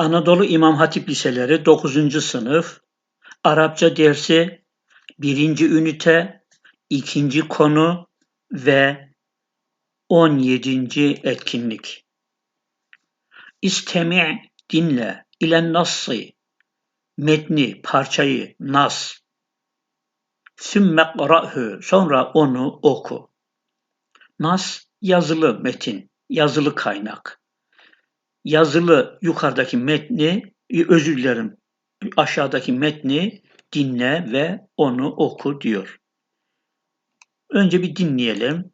Anadolu İmam Hatip Liseleri 9. sınıf Arapça dersi 1. ünite 2. konu ve 17. etkinlik. İstemi' dinle ile nassı metni, parçayı, nas sümme qra'hu sonra onu oku. Nas yazılı metin, yazılı kaynak yazılı yukarıdaki metni, özür dilerim, aşağıdaki metni dinle ve onu oku diyor. Önce bir dinleyelim.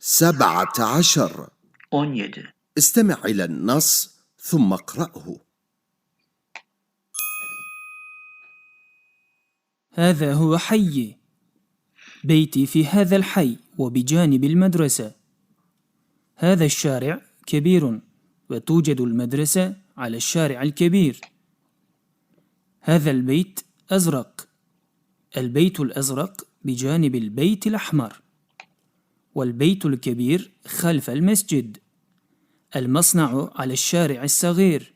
سبعة عشر 17. استمع إلى النص ثم اقرأه هذا هو حي بيتي في هذا الحي وبجانب المدرسة. هذا الشارع كبير وتوجد المدرسة على الشارع الكبير. هذا البيت أزرق. البيت الأزرق بجانب البيت الأحمر. والبيت الكبير خلف المسجد. المصنع على الشارع الصغير.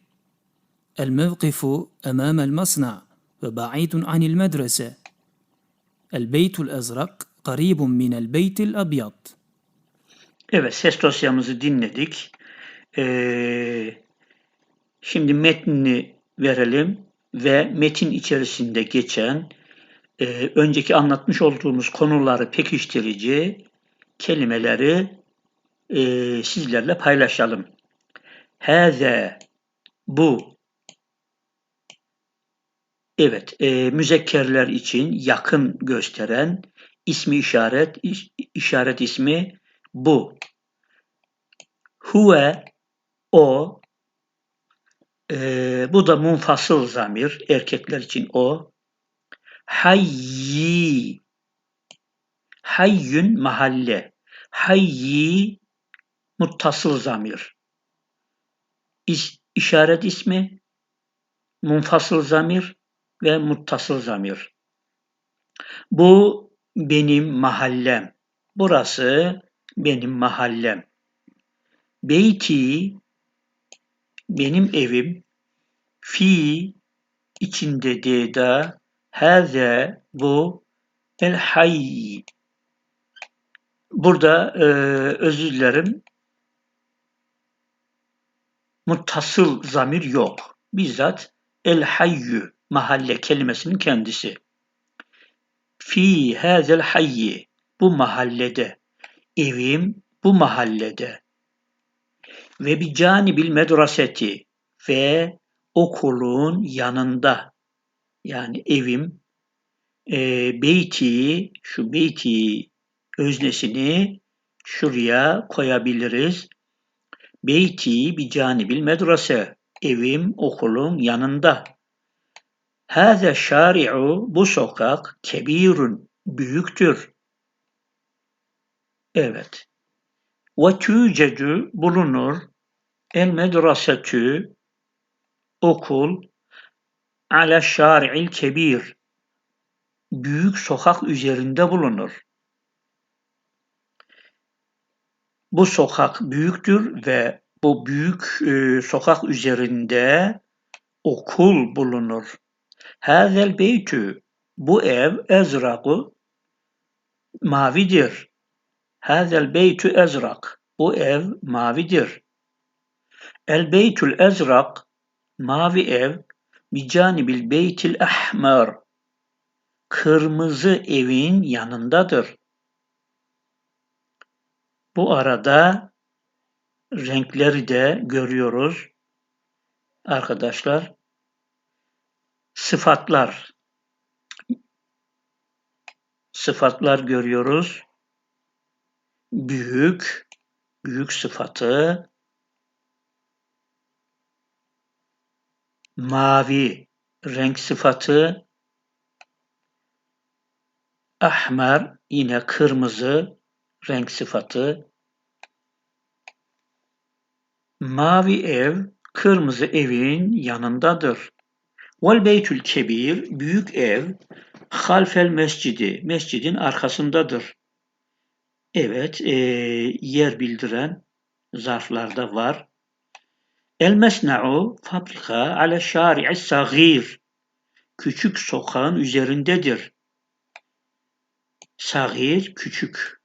الموقف أمام المصنع وبعيد عن المدرسة. El-Beytul Ezrak garibun minel beytil. Evet ses dosyamızı dinledik. Ee, şimdi metnini verelim ve metin içerisinde geçen e, önceki anlatmış olduğumuz konuları pekiştirici kelimeleri e, sizlerle paylaşalım. Heze bu Evet, e, müzekkerler için yakın gösteren ismi işaret, iş- işaret ismi bu. Huve, o, e, bu da munfasıl zamir, erkekler için o. Hayyi, hayyün mahalle, hayyi muttasıl zamir. İş, işaret ismi, munfasıl zamir, ve muttasıl zamir. Bu benim mahallem. Burası benim mahallem. Beyti benim evim. Fi içinde deda haze bu el hayy. Burada e, özür dilerim. Muttasıl zamir yok. Bizzat el hayyü mahalle kelimesinin kendisi. Fi hazel hayyi bu mahallede. Evim bu mahallede. Ve bir canibil medraseti ve okulun yanında. Yani evim e, beyti şu beyti öznesini şuraya koyabiliriz. Beyti bir canibil medrase. Evim okulun yanında. Hâze şâri'u bu sokak kebirun büyüktür. Evet. Ve tücedu bulunur el medresetü okul ala şâri'il kebir büyük sokak üzerinde bulunur. Bu sokak büyüktür ve bu büyük e, sokak üzerinde okul bulunur. Hâzel beytü bu ev ezraku mavidir. Hâzel beytü ezrak bu ev mavidir. El beytül ezrak mavi ev bicanibil beytil ahmer kırmızı evin yanındadır. Bu arada renkleri de görüyoruz. Arkadaşlar sıfatlar sıfatlar görüyoruz. Büyük, büyük sıfatı mavi renk sıfatı ahmer yine kırmızı renk sıfatı mavi ev kırmızı evin yanındadır. Vel beytül kebir, büyük ev, halfel mescidi, mescidin arkasındadır. Evet, e, yer bildiren zarflarda var. El mesna'u fabrika ale şari'i sagir. Küçük sokağın üzerindedir. Sagir küçük.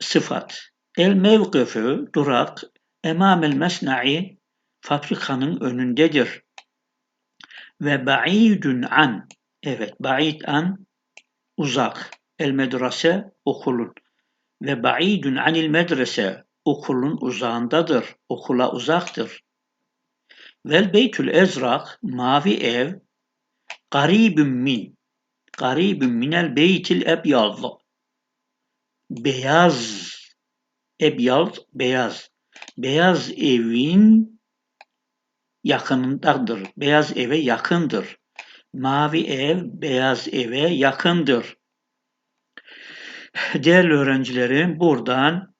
Sıfat. El mevkıfü durak emamel mesna'i fabrikanın önündedir. Ve ba'idun an evet ba'id an uzak. El medrese okulun. Ve ba'idun anil medrese okulun uzağındadır. Okula uzaktır. Vel beytül ezrak mavi ev garibün min garibün minel beytil ebyad beyaz ebyad beyaz beyaz evin yakınındadır. Beyaz eve yakındır. Mavi ev beyaz eve yakındır. Değerli öğrencilerim buradan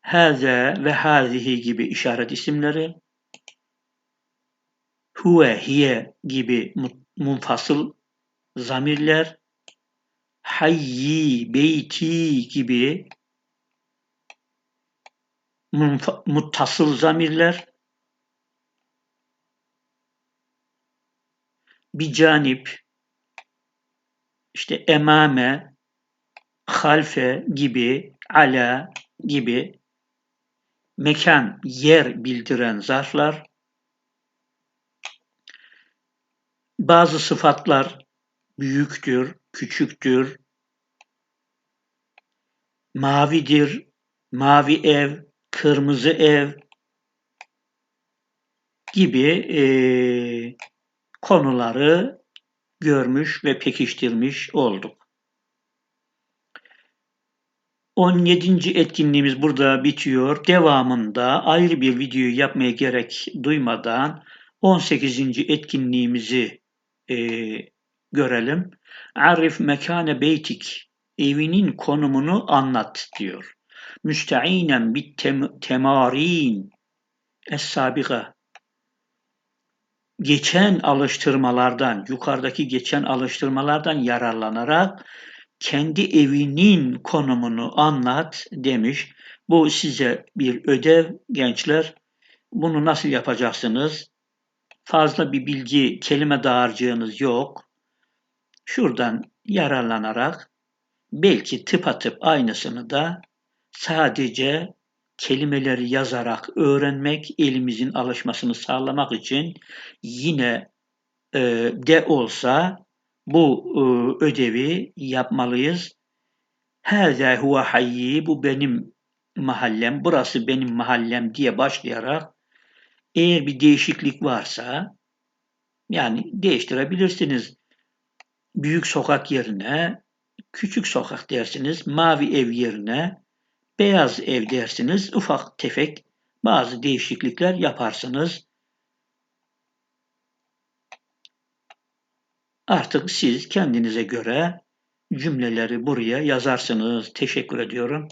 haze ve hazihi gibi işaret isimleri huve, hiye gibi mu- munfasıl zamirler hayyi, beyti gibi muttasıl zamirler bir canip işte emame, halfe gibi, ala gibi mekan, yer bildiren zarflar, bazı sıfatlar büyüktür, küçüktür, mavidir, mavi ev, kırmızı ev gibi eee, konuları görmüş ve pekiştirmiş olduk. 17. etkinliğimiz burada bitiyor. Devamında ayrı bir videoyu yapmaya gerek duymadan 18. etkinliğimizi eee, görelim. Arif mekane beytik. Evinin konumunu anlat diyor. Müsteinen bit tem- temarin es-sabiga. Geçen alıştırmalardan, yukarıdaki geçen alıştırmalardan yararlanarak kendi evinin konumunu anlat demiş. Bu size bir ödev gençler. Bunu nasıl yapacaksınız? Fazla bir bilgi, kelime dağarcığınız yok. Şuradan yararlanarak belki tıpatıp aynısını da sadece kelimeleri yazarak öğrenmek, elimizin alışmasını sağlamak için yine e, de olsa bu e, ödevi yapmalıyız. Hâzâ huve hayyi, bu benim mahallem, burası benim mahallem diye başlayarak eğer bir değişiklik varsa yani değiştirebilirsiniz. Büyük sokak yerine küçük sokak dersiniz, mavi ev yerine beyaz ev dersiniz, ufak tefek bazı değişiklikler yaparsınız. Artık siz kendinize göre cümleleri buraya yazarsınız. Teşekkür ediyorum.